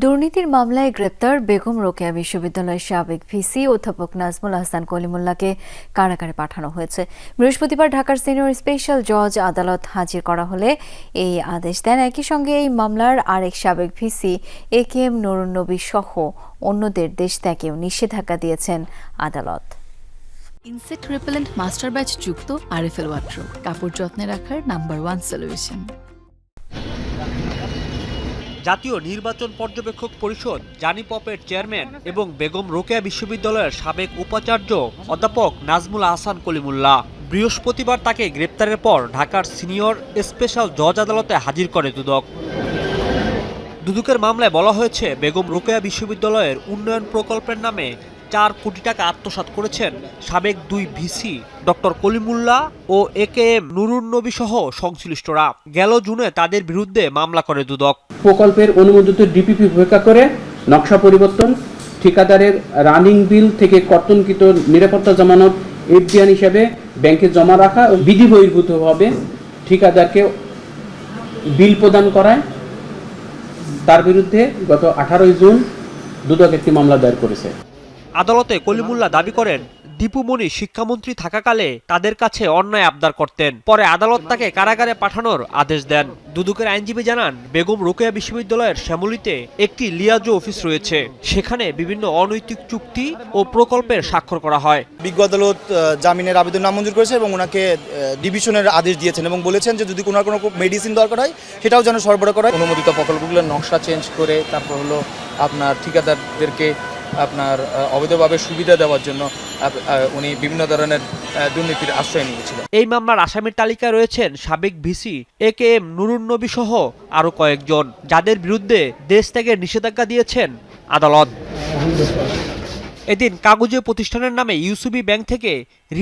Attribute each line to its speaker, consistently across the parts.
Speaker 1: দুর্নীতির মামলায় গ্রেপ্তার বেগম রোকেয়া বিশ্ববিদ্যালয়ের সাবেক ভিসি অধ্যাপক নাজমুল হাসান কলিমুল্লাহকে কারাগারে পাঠানো হয়েছে। বৃহস্পতিবার ঢাকার সিনিয়র স্পেশাল জজ আদালত হাজির করা হলে এই আদেশ দেন। একই সঙ্গে এই মামলার আরেক সাবেক VC A K M Nurunnabi সহ অন্যদের দেশ ত্যাগেও নিষেধাজ্ঞা দিয়েছেন আদালত।
Speaker 2: ইনসেক্ট রিপেলেন্ট মাস্টার ব্যাচ যুক্ত আরএফএল ওয়াট্রো কাপড় যত্নে রাখার নাম্বার ওয়ান সলিউশন।
Speaker 3: জাতীয় নির্বাচন পর্যবেক্ষক পরিষদ, জানি পপের চেয়ারম্যান এবং বেগম রোকেয়া বিশ্ববিদ্যালয়ের সাবেক উপাচার্য অধ্যাপক নাজমুল আহসান কলিমুল্লাহ। বৃহস্পতিবার তাকে গ্রেপ্তারের পর ঢাকার সিনিয়র স্পেশাল জজ আদালতে হাজির করে দুদক। দুদকের মামলায় বলা হয়েছে, বেগম রোকেয়া বিশ্ববিদ্যালয়ের উন্নয়ন প্রকল্পের নামে চার কোটি টাকা আত্মসাৎ করেছেন সাবেক দুই ভিসি, ডক্টর কলিমুল্লাহ ও এ কে এম নুরুন্নবী সহ সংশ্লিষ্টরা। গেল জুনে তাদের বিরুদ্ধে মামলা করে দুদক।
Speaker 4: প্রকল্পের অনুমোদিত ডিপিপি উপেক্ষা করে নকশা পরিবর্তন, ঠিকাদারের রানিং বিল থেকে কর্তনকৃত নিরাপত্তা জামানত এফডিআন হিসাবে ব্যাংকে জমা রাখা ও বিধি বহির্ভূতভাবে ঠিকাদারকে বিল প্রদান করায়। তার বিরুদ্ধে গত আঠারোই জুন দুদক একটি মামলা দায়ের করেছে।
Speaker 3: আদালতে কলিমুল্লাহ দাবি করেন দীপুমণি শিক্ষামন্ত্রী থাকাকালে তাদের কাছে অন্যায় আবদার করতেন। পরে আদালত তাকে কারাগারে পাঠানোর আদেশ দেন। দুদুকের আইনজীবী জানান, বেগম রোকেয়া বিশ্ববিদ্যালয়ের শ্যামলিতে একটি লিয়াজো অফিস রয়েছে। সেখানে বিভিন্ন অনৈতিক চুক্তি ও প্রকল্পের স্বাক্ষর করা হয়।
Speaker 5: বিজ্ঞ আদালত জামিনের আবেদন নামঞ্জুর করেছে এবং ওনাকে ডিভিশনের আদেশ দিয়েছেন এবং বলেছেন যে যদি কোনো কোনো মেডিসিন দরকার হয়, সেটাও যেন সরবরাহ করা
Speaker 6: অনুমোদিত প্রকল্পগুলোর নকশা চেঞ্জ করে তারপর হলো আপনার ঠিকাদারদেরকে আপনার অবৈধভাবে সুবিধা দেওয়ার জন্য উনি বিভিন্ন ধরনের দুর্নীতির আশ্রয় নিয়েছিলেন।
Speaker 3: এই মামলার আসামির তালিকায় রয়েছেন সাবেক VC A K M Nurunnabi সহ আরও কয়েকজন, যাদের বিরুদ্ধে দেশ ত্যাগের নিষেধাজ্ঞা দিয়েছেন আদালত। এদিন কাগজে প্রতিষ্ঠানের নামে ইউসুবি ব্যাংক থেকে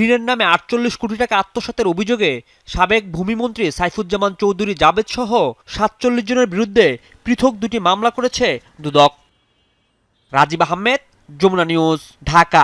Speaker 3: ঋণের নামে আটচল্লিশ কোটি টাকা আত্মসাতের অভিযোগে সাবেক ভূমিমন্ত্রী সাইফুজ্জামান চৌধুরী জাবেদ সহ সাতচল্লিশ জনের বিরুদ্ধে পৃথক দুটি মামলা করেছে দুদক। রাজীব আহমেদ যমুনা নিউজ ঢাকা।